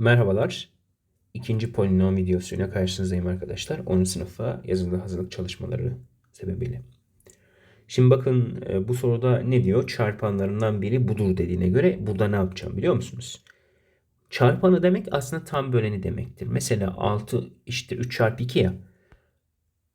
Merhabalar. İkinci polinom videosuyla karşınızdayım arkadaşlar. 10. sınıfa yazılı hazırlık çalışmaları sebebiyle. Şimdi bakın e, bu soruda ne diyor? Çarpanlarından biri budur dediğine göre burada ne yapacağım biliyor musunuz? Çarpanı demek aslında tam böleni demektir. Mesela 6 işte 3 çarpı 2 ya.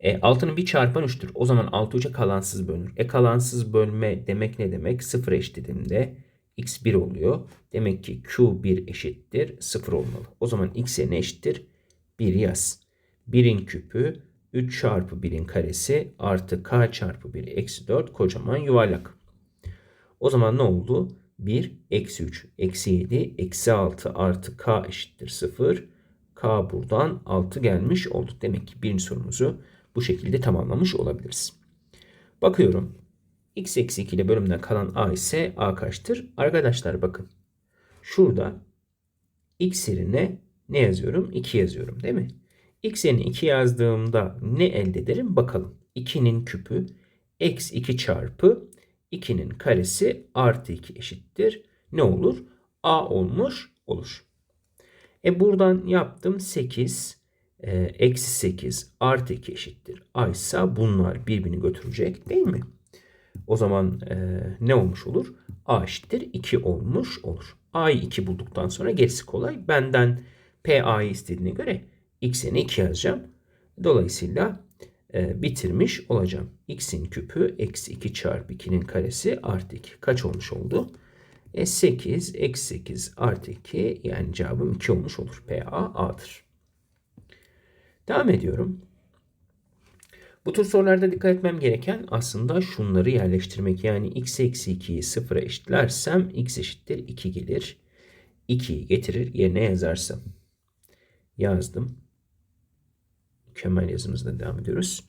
E, 6'nın bir çarpan 3'tür. O zaman 6 3'e kalansız bölünür. E kalansız bölme demek ne demek? 0 eşit eşitliğinde x1 oluyor. Demek ki q1 eşittir 0 olmalı. O zaman x'e ne eşittir? 1 yaz. 1'in küpü 3 çarpı 1'in karesi artı k çarpı 1 eksi 4 kocaman yuvarlak. O zaman ne oldu? 1 eksi 3 eksi 7 eksi 6 artı k eşittir 0. k buradan 6 gelmiş oldu. Demek ki birinci sorumuzu bu şekilde tamamlamış olabiliriz. Bakıyorum x eksi 2 ile bölümden kalan a ise a kaçtır? Arkadaşlar bakın. Şurada x yerine ne yazıyorum? 2 yazıyorum değil mi? x yerine 2 yazdığımda ne elde ederim? Bakalım. 2'nin küpü eksi 2 çarpı 2'nin karesi artı 2 eşittir. Ne olur? a olmuş olur. E buradan yaptım 8 e, eksi 8 artı 2 eşittir. a ise bunlar birbirini götürecek değil mi? O zaman e, ne olmuş olur? A eşittir 2 olmuş olur. A'yı 2 bulduktan sonra gerisi kolay. Benden P A'yı istediğine göre x'e 2 yazacağım. Dolayısıyla e, bitirmiş olacağım. x'in küpü eksi 2 çarpı 2'nin karesi artı 2. Kaç olmuş oldu? E, 8 eksi 8 artı 2 yani cevabım 2 olmuş olur. P A A'dır. Devam ediyorum. Bu tür sorularda dikkat etmem gereken aslında şunları yerleştirmek. Yani x eksi 2'yi sıfıra eşitlersem x eşittir 2 gelir. 2'yi getirir yerine yazarsam. Yazdım. Mükemmel yazımızda devam ediyoruz.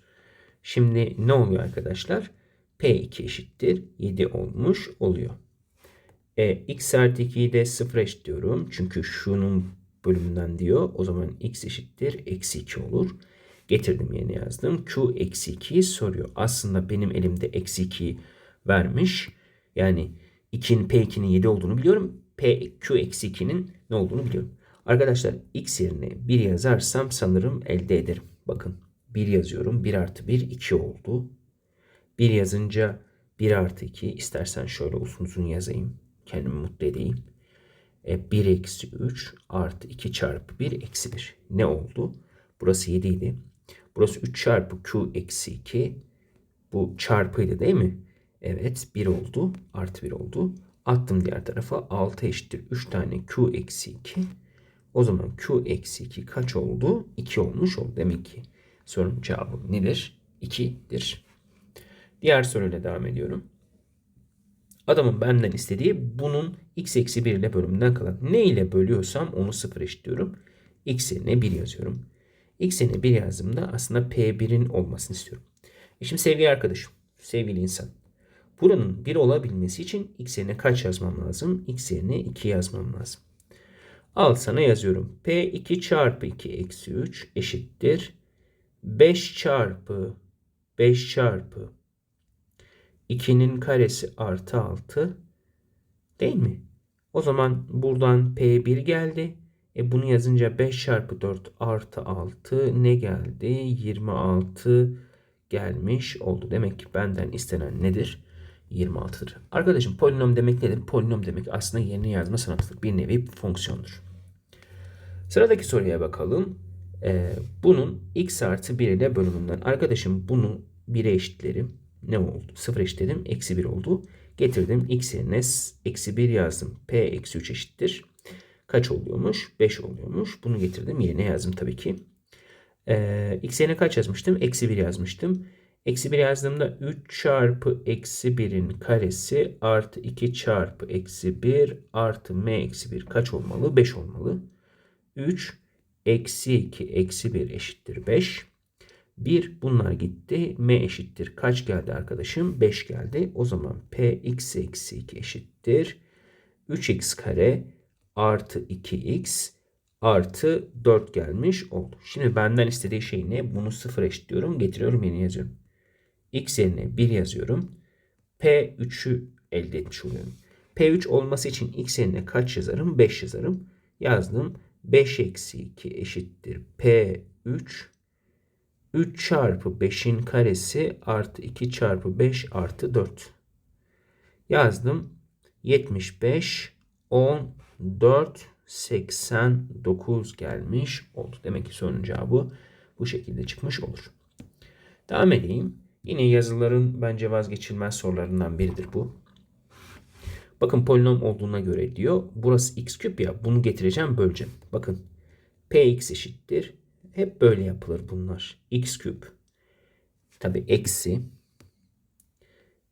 Şimdi ne oluyor arkadaşlar? P2 eşittir 7 olmuş oluyor. E, x artı 2'yi de 0 eşitliyorum. Çünkü şunun bölümünden diyor. O zaman x eşittir eksi 2 olur. Getirdim yerine yazdım. Q eksi 2'yi soruyor. Aslında benim elimde eksi 2'yi vermiş. Yani 2'nin P2'nin 7 olduğunu biliyorum. P, Q eksi 2'nin ne olduğunu biliyorum. Arkadaşlar x yerine 1 yazarsam sanırım elde ederim. Bakın 1 yazıyorum. 1 artı 1 2 oldu. 1 yazınca 1 artı 2 istersen şöyle uzun uzun yazayım. Kendimi mutlu edeyim. E, 1 eksi 3 artı 2 çarpı 1 eksi 1. Ne oldu? Burası 7 idi. Burası 3 çarpı Q eksi 2. Bu çarpıydı değil mi? Evet 1 oldu. Artı 1 oldu. Attım diğer tarafa. 6 eşittir 3 tane Q eksi 2. O zaman Q eksi 2 kaç oldu? 2 olmuş oldu. Demek ki sorunun cevabı nedir? 2'dir. Diğer soruyla devam ediyorum. Adamın benden istediği bunun x eksi 1 ile bölümünden kalan. Ne ile bölüyorsam onu 0 eşitliyorum. x yerine 1 yazıyorum. X yerine 1 yazdığımda aslında P1'in olmasını istiyorum. E şimdi sevgili arkadaşım, sevgili insan. Buranın 1 olabilmesi için x yerine kaç yazmam lazım? x yerine 2 yazmam lazım. Al sana yazıyorum. P2 çarpı 2 eksi 3 eşittir. 5 çarpı 5 çarpı 2'nin karesi artı 6 değil mi? O zaman buradan P1 geldi. E bunu yazınca 5 çarpı 4 artı 6 ne geldi? 26 gelmiş oldu. Demek ki benden istenen nedir? 26'dır. Arkadaşım polinom demek nedir? Polinom demek aslında yerine yazma sanatıdır. Bir nevi fonksiyondur. Sıradaki soruya bakalım. Ee, bunun x artı 1 ile bölümünden. Arkadaşım bunu 1'e eşitlerim. Ne oldu? 0 eşitledim. Eksi 1 oldu. Getirdim. x yerine eksi 1 yazdım. p eksi 3 eşittir kaç oluyormuş? 5 oluyormuş. Bunu getirdim. Yerine yazdım tabii ki. Ee, x yerine kaç yazmıştım? Eksi 1 yazmıştım. Eksi 1 yazdığımda 3 çarpı eksi 1'in karesi artı 2 çarpı eksi 1 artı m eksi 1 kaç olmalı? 5 olmalı. 3 eksi 2 eksi 1 eşittir 5. 1 bunlar gitti. M eşittir. Kaç geldi arkadaşım? 5 geldi. O zaman p x eksi 2 eşittir. 3x kare artı 2x artı 4 gelmiş oldu. Şimdi benden istediği şey ne? Bunu 0 eşitliyorum. Getiriyorum yeni yazıyorum. x yerine 1 yazıyorum. P3'ü elde etmiş oluyorum. P3 olması için x yerine kaç yazarım? 5 yazarım. Yazdım. 5 eksi 2 eşittir P3. 3 çarpı 5'in karesi artı 2 çarpı 5 artı 4. Yazdım. 75, 10, 4, 89 gelmiş oldu. Demek ki sorunun cevabı bu şekilde çıkmış olur. Devam edeyim. Yine yazıların bence vazgeçilmez sorularından biridir bu. Bakın polinom olduğuna göre diyor. Burası x küp ya. Bunu getireceğim böleceğim. Bakın px eşittir. Hep böyle yapılır bunlar. x küp. Tabi eksi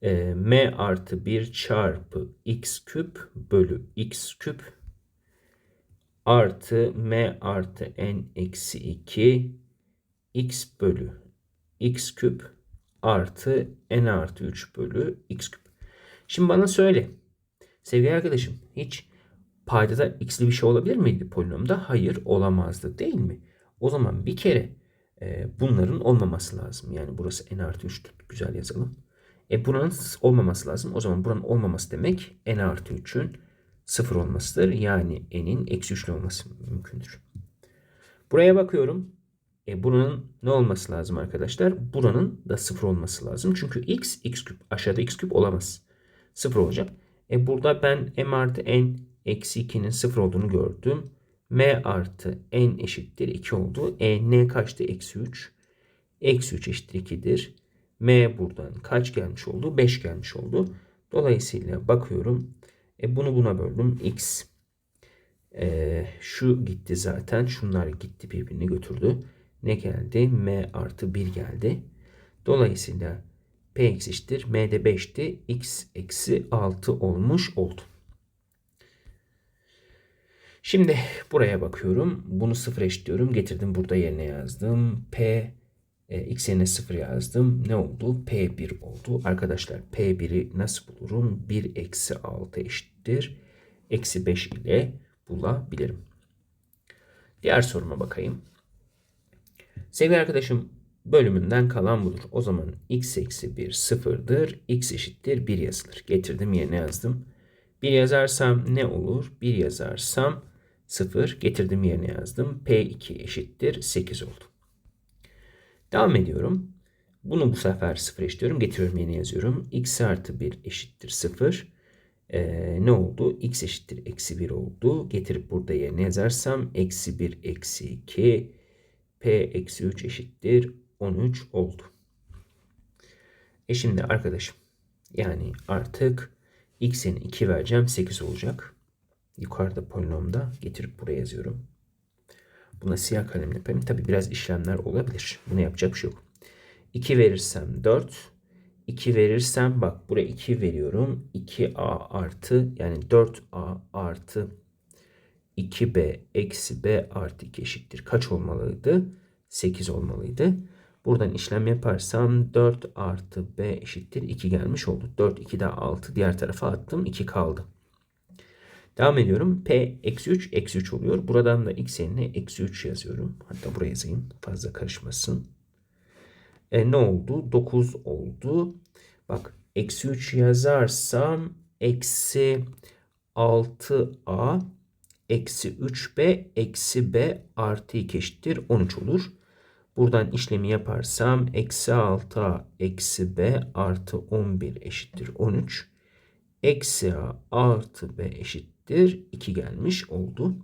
e, m artı 1 çarpı x küp bölü x küp artı m artı n eksi 2 x bölü x küp artı n artı 3 bölü x küp. Şimdi bana söyle. Sevgili arkadaşım hiç paydada x'li bir şey olabilir miydi polinomda? Hayır olamazdı değil mi? O zaman bir kere e, bunların olmaması lazım. Yani burası n artı 3 güzel yazalım. E buranın olmaması lazım. O zaman buranın olmaması demek n artı 3'ün 0 olmasıdır. Yani n'in eksi 3'lü olması mümkündür. Buraya bakıyorum. E buranın ne olması lazım arkadaşlar? Buranın da 0 olması lazım. Çünkü x, x küp. Aşağıda x küp olamaz. 0 olacak. E burada ben m artı n eksi 2'nin 0 olduğunu gördüm. m artı n eşittir 2 oldu. E n kaçtı? Eksi 3. Eksi 3 eşittir 2'dir. m buradan kaç gelmiş oldu? 5 gelmiş oldu. Dolayısıyla bakıyorum. E bunu buna böldüm. x. E, şu gitti zaten. Şunlar gitti birbirini götürdü. Ne geldi? m artı 1 geldi. Dolayısıyla P eşittir. M de 5'ti. X eksi 6 olmuş oldu. Şimdi buraya bakıyorum. Bunu 0 eşitliyorum. Getirdim burada yerine yazdım. P e, x yerine 0 yazdım. Ne oldu? P1 oldu. Arkadaşlar P1'i nasıl bulurum? 1 eksi 6 eşittir. Eksi 5 ile bulabilirim. Diğer soruma bakayım. Sevgili arkadaşım bölümünden kalan budur. O zaman x eksi 1 sıfırdır. x eşittir 1 yazılır. Getirdim yerine yazdım. 1 yazarsam ne olur? 1 yazarsam 0 getirdim yerine yazdım. P2 eşittir 8 oldu. Devam ediyorum. Bunu bu sefer 0 eşitliyorum. Getiriyorum yerine yazıyorum. x artı 1 eşittir 0. Ee, ne oldu? x eşittir eksi 1 oldu. Getirip burada yerine yazarsam eksi 1 eksi 2 p eksi 3 eşittir 13 oldu. E şimdi arkadaşım yani artık x'in 2 vereceğim 8 olacak. Yukarıda polinomda getirip buraya yazıyorum. Buna siyah kalemle yapayım. Tabi biraz işlemler olabilir. Buna yapacak bir şey yok. 2 verirsem 4. 2 verirsem bak buraya 2 veriyorum. 2a artı yani 4a artı 2b eksi b artı 2 eşittir. Kaç olmalıydı? 8 olmalıydı. Buradan işlem yaparsam 4 artı b eşittir 2 gelmiş oldu. 4 2 daha 6 diğer tarafa attım 2 kaldı. Devam ediyorum. P eksi 3 eksi 3 oluyor. Buradan da x yerine eksi 3 yazıyorum. Hatta buraya yazayım fazla karışmasın. E, ne oldu? 9 oldu. Bak eksi 3 yazarsam eksi 6a eksi 3b eksi b artı 2 eşittir 13 olur. Buradan işlemi yaparsam eksi 6a eksi b artı 11 eşittir 13. Eksi a artı b eşittir 2 gelmiş oldu.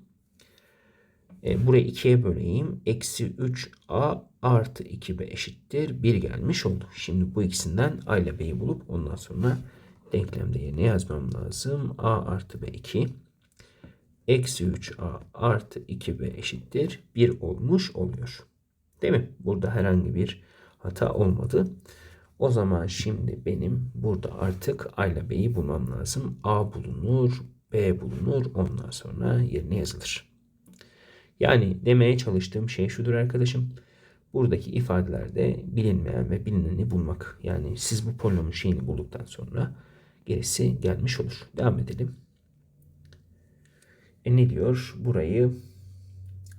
E, burayı 2'ye böleyim. Eksi 3a artı 2b eşittir 1 gelmiş oldu. Şimdi bu ikisinden a ile b'yi bulup ondan sonra denklemde yerine yazmam lazım. a artı b 2 eksi 3a artı 2b eşittir 1 olmuş oluyor. Değil mi? Burada herhangi bir hata olmadı. O zaman şimdi benim burada artık A ile B'yi bulmam lazım. A bulunur, B bulunur. Ondan sonra yerine yazılır. Yani demeye çalıştığım şey şudur arkadaşım. Buradaki ifadelerde bilinmeyen ve bilineni bulmak. Yani siz bu polinomun şeyini bulduktan sonra gerisi gelmiş olur. Devam edelim. E ne diyor? Burayı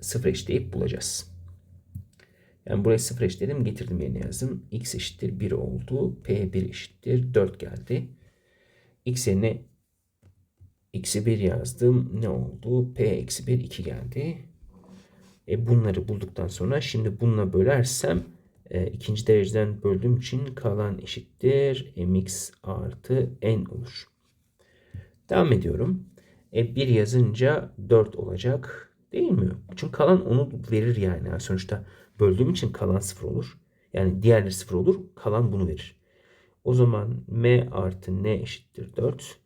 sıfır eşleyip bulacağız. Yani buraya 0 eşitledim getirdim yerine yazdım. x eşittir 1 oldu. p1 eşittir 4 geldi. x yerine x'i 1 yazdım. Ne oldu? p eksi 1 2 geldi. E bunları bulduktan sonra şimdi bununla bölersem e, ikinci dereceden böldüğüm için kalan eşittir mx artı n olur. Devam ediyorum. E 1 yazınca 4 olacak değil mi? Çünkü kalan onu verir yani. yani sonuçta böldüğüm için kalan 0 olur. Yani diğerleri 0 olur. Kalan bunu verir. O zaman m artı n eşittir 4.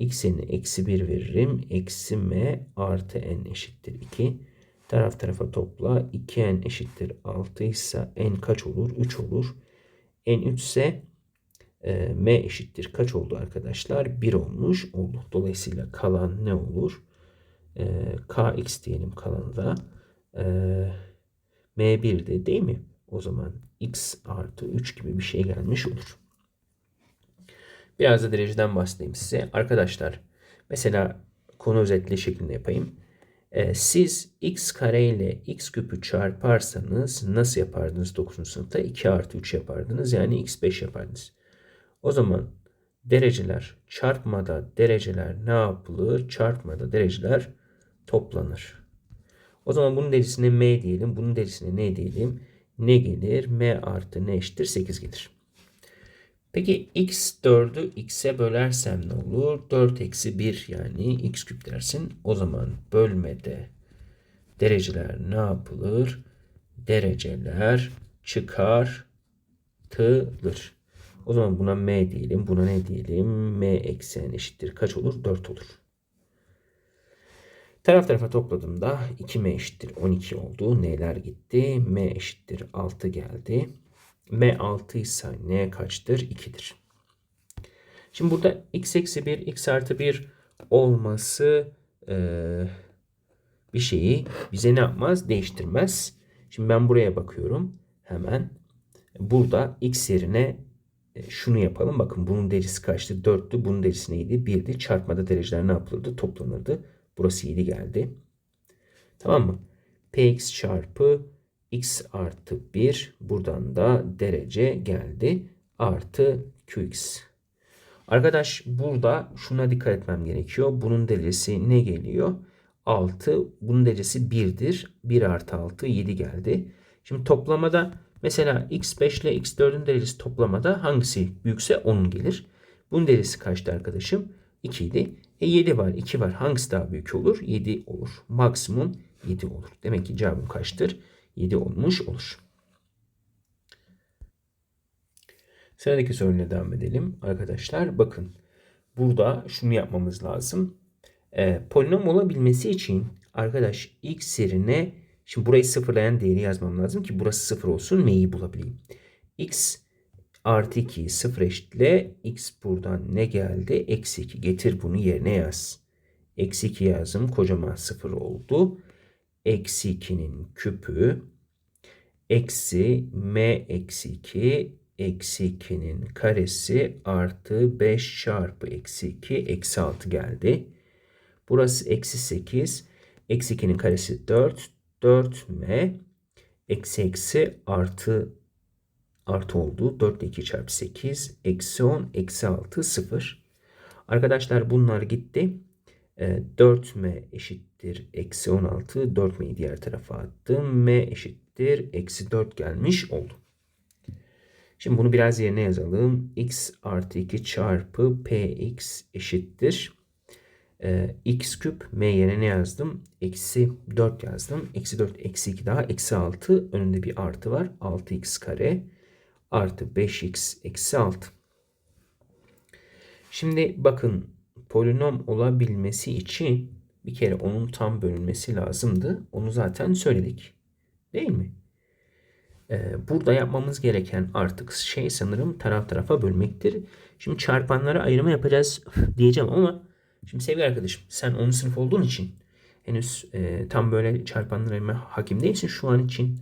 x'ini eksi 1 veririm. Eksi m artı n eşittir 2. Taraf tarafa topla. 2n eşittir 6 ise n kaç olur? 3 olur. n 3 ise e, m eşittir kaç oldu arkadaşlar? 1 olmuş oldu. Dolayısıyla kalan ne olur? E, kx diyelim kalanında. E, m1'de değil mi? O zaman x artı 3 gibi bir şey gelmiş olur. Biraz da dereceden bahsedeyim size. Arkadaşlar mesela konu özetli şeklinde yapayım. Ee, siz x kare ile x küpü çarparsanız nasıl yapardınız 9. sınıfta? 2 artı 3 yapardınız. Yani x5 yapardınız. O zaman dereceler çarpmada dereceler ne yapılır? Çarpmada dereceler toplanır. O zaman bunun derecesine m diyelim. Bunun derecesine ne diyelim? Ne gelir? m artı ne eşittir? 8 gelir. Peki x4'ü x'e bölersem ne olur? 4 eksi 1 yani x küp dersin. O zaman bölmede dereceler ne yapılır? Dereceler çıkartılır. O zaman buna m diyelim. Buna ne diyelim? m eksi n eşittir. Kaç olur? 4 olur. Taraf tarafa topladığımda 2m eşittir 12 oldu. N'ler gitti. m eşittir 6 geldi. M 6 ise N kaçtır? 2'dir. Şimdi burada x eksi 1, x artı 1 olması e, bir şeyi bize ne yapmaz? Değiştirmez. Şimdi ben buraya bakıyorum. Hemen burada x yerine e, şunu yapalım. Bakın bunun derecesi kaçtı? 4'tü. Bunun derecesi neydi? 1'di. Çarpmada dereceler ne yapılırdı? Toplanırdı. Burası 7 geldi. Tamam mı? px çarpı x artı 1 buradan da derece geldi. Artı qx. Arkadaş burada şuna dikkat etmem gerekiyor. Bunun derecesi ne geliyor? 6. Bunun derecesi 1'dir. 1 artı 6 7 geldi. Şimdi toplamada mesela x5 ile x4'ün derecesi toplamada hangisi büyükse onun gelir. Bunun derecesi kaçtı arkadaşım? 2 idi. E 7 var 2 var. Hangisi daha büyük olur? 7 olur. Maksimum 7 olur. Demek ki cevabım kaçtır? 7 olmuş olur. Sıradaki soruyla devam edelim. Arkadaşlar bakın. Burada şunu yapmamız lazım. E, polinom olabilmesi için arkadaş x yerine şimdi burayı sıfırlayan değeri yazmam lazım ki burası sıfır olsun m'yi bulabileyim. x artı 2 sıfır eşitle x buradan ne geldi? Eksi 2 getir bunu yerine yaz. Eksi 2 yazdım kocaman sıfır oldu eksi 2'nin küpü eksi m eksi 2 eksi 2'nin karesi artı 5 çarpı eksi 2 eksi 6 geldi. Burası eksi 8. Eksi 2'nin karesi 4. 4m eksi eksi artı artı oldu. 4 ile 2 çarpı 8 eksi 10 eksi 6 0. Arkadaşlar bunlar gitti. 4m ee, eşittir eksi 16. 4m'yi diğer tarafa attım. m eşittir eksi 4 gelmiş oldu. Şimdi bunu biraz yerine yazalım. x artı 2 çarpı px eşittir. Ee, x küp m yerine ne yazdım? Eksi 4 yazdım. Eksi 4 eksi 2 daha eksi 6. Önünde bir artı var. 6x kare artı 5x eksi 6. Şimdi bakın polinom olabilmesi için bir kere onun tam bölünmesi lazımdı. Onu zaten söyledik. Değil mi? Ee, burada yapmamız gereken artık şey sanırım taraf tarafa bölmektir. Şimdi çarpanlara ayrımı yapacağız diyeceğim ama şimdi sevgili arkadaşım sen 10. sınıf olduğun için henüz e, tam böyle çarpanlara ayırma hakim değilsin şu an için.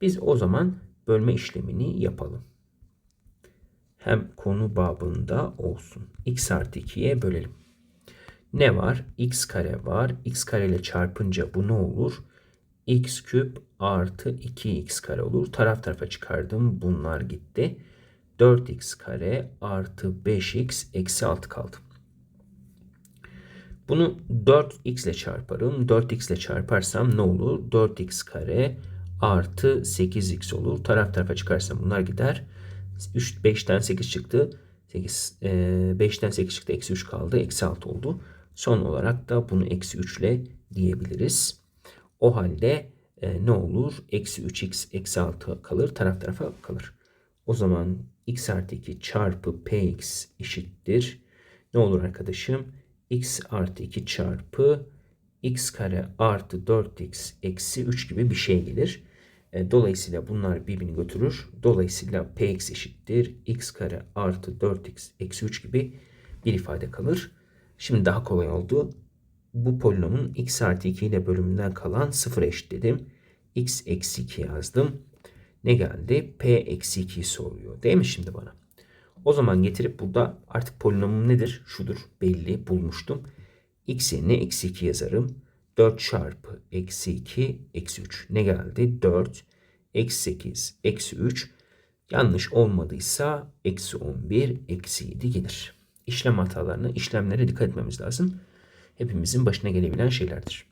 Biz o zaman bölme işlemini yapalım hem konu babında olsun. x artı 2'ye bölelim. Ne var? x kare var. x kare ile çarpınca bu ne olur? x küp artı 2x kare olur. Taraf tarafa çıkardım. Bunlar gitti. 4x kare artı 5x eksi 6 kaldı. Bunu 4x ile çarparım. 4x ile çarparsam ne olur? 4x kare artı 8x olur. Taraf tarafa çıkarsam bunlar gider. 3, 5'ten 8 çıktı. 8, e, 5'ten 8 çıktı. Eksi 3 kaldı. Eksi 6 oldu. Son olarak da bunu eksi 3 ile diyebiliriz. O halde e, ne olur? Eksi 3x eksi 6 kalır. Taraf tarafa kalır. O zaman x artı 2 çarpı px eşittir. Ne olur arkadaşım? x artı 2 çarpı x kare artı 4x eksi 3 gibi bir şey gelir. E, dolayısıyla bunlar birbirini götürür. Dolayısıyla px eşittir x kare artı 4x eksi 3 gibi bir ifade kalır. Şimdi daha kolay oldu. Bu polinomun x artı 2 ile bölümünden kalan 0 eşit dedim. x eksi 2 yazdım. Ne geldi? p eksi 2'yi soruyor. Değil mi şimdi bana? O zaman getirip burada artık polinomum nedir? Şudur. Belli. Bulmuştum. x yerine eksi 2 yazarım. 4 çarpı eksi 2 eksi 3. Ne geldi? 4 eksi 8 eksi 3. Yanlış olmadıysa eksi 11 eksi 7 gelir. İşlem hatalarına, işlemlere dikkat etmemiz lazım. Hepimizin başına gelebilen şeylerdir.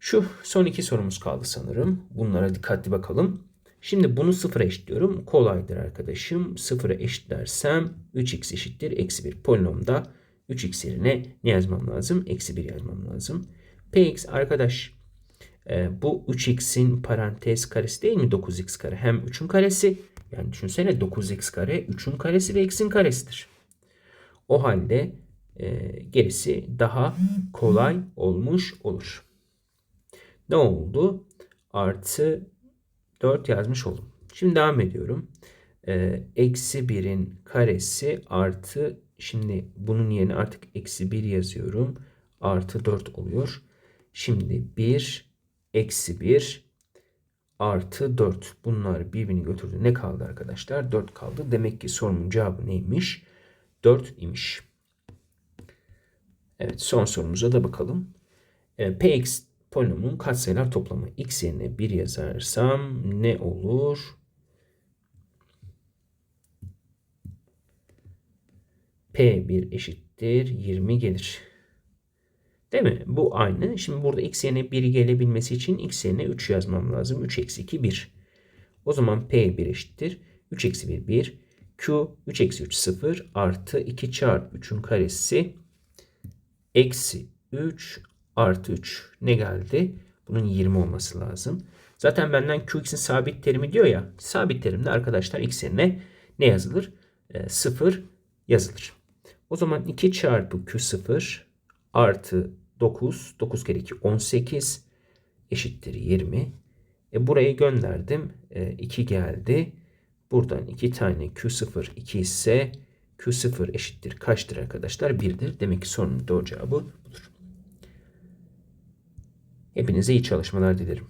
Şu son iki sorumuz kaldı sanırım. Bunlara dikkatli bakalım. Şimdi bunu sıfıra eşitliyorum. Kolaydır arkadaşım. Sıfıra eşitlersem 3x eşittir. Eksi 1 polinomda 3x yerine ne yazmam lazım? Eksi 1 yazmam lazım. Px arkadaş e, bu 3x'in parantez karesi değil mi? 9x kare. Hem 3'ün karesi yani düşünsene 9x kare 3'ün karesi ve x'in karesidir. O halde e, gerisi daha kolay olmuş olur. Ne oldu? Artı 4 yazmış oldum. Şimdi devam ediyorum. Ee, eksi 1'in karesi artı şimdi bunun yerine artık eksi 1 yazıyorum. Artı 4 oluyor. Şimdi 1 eksi 1 artı 4. Bunlar birbirini götürdü. Ne kaldı arkadaşlar? 4 kaldı. Demek ki sorumun cevabı neymiş? 4 imiş. Evet son sorumuza da bakalım. E, Px polinomun katsayılar toplamı. X yerine 1 yazarsam ne olur? P1 eşittir 20 gelir. Değil mi? Bu aynı. Şimdi burada x yerine 1 gelebilmesi için x yerine 3 yazmam lazım. 3 eksi 2 1. O zaman P1 eşittir. 3 eksi 1 1. Q 3 eksi 3 0 artı 2 çarpı 3'ün karesi eksi 3 artı 3 ne geldi? Bunun 20 olması lazım. Zaten benden qx'in sabit terimi diyor ya. Sabit terimde arkadaşlar x yerine ne yazılır? E, 0 yazılır. O zaman 2 çarpı q0 artı 9. 9 kere 2 18 eşittir 20. E, burayı gönderdim. E, 2 geldi. Buradan 2 tane q0 2 ise q0 eşittir kaçtır arkadaşlar? 1'dir. Demek ki sorunun doğru cevabı budur. Hepinize iyi çalışmalar dilerim.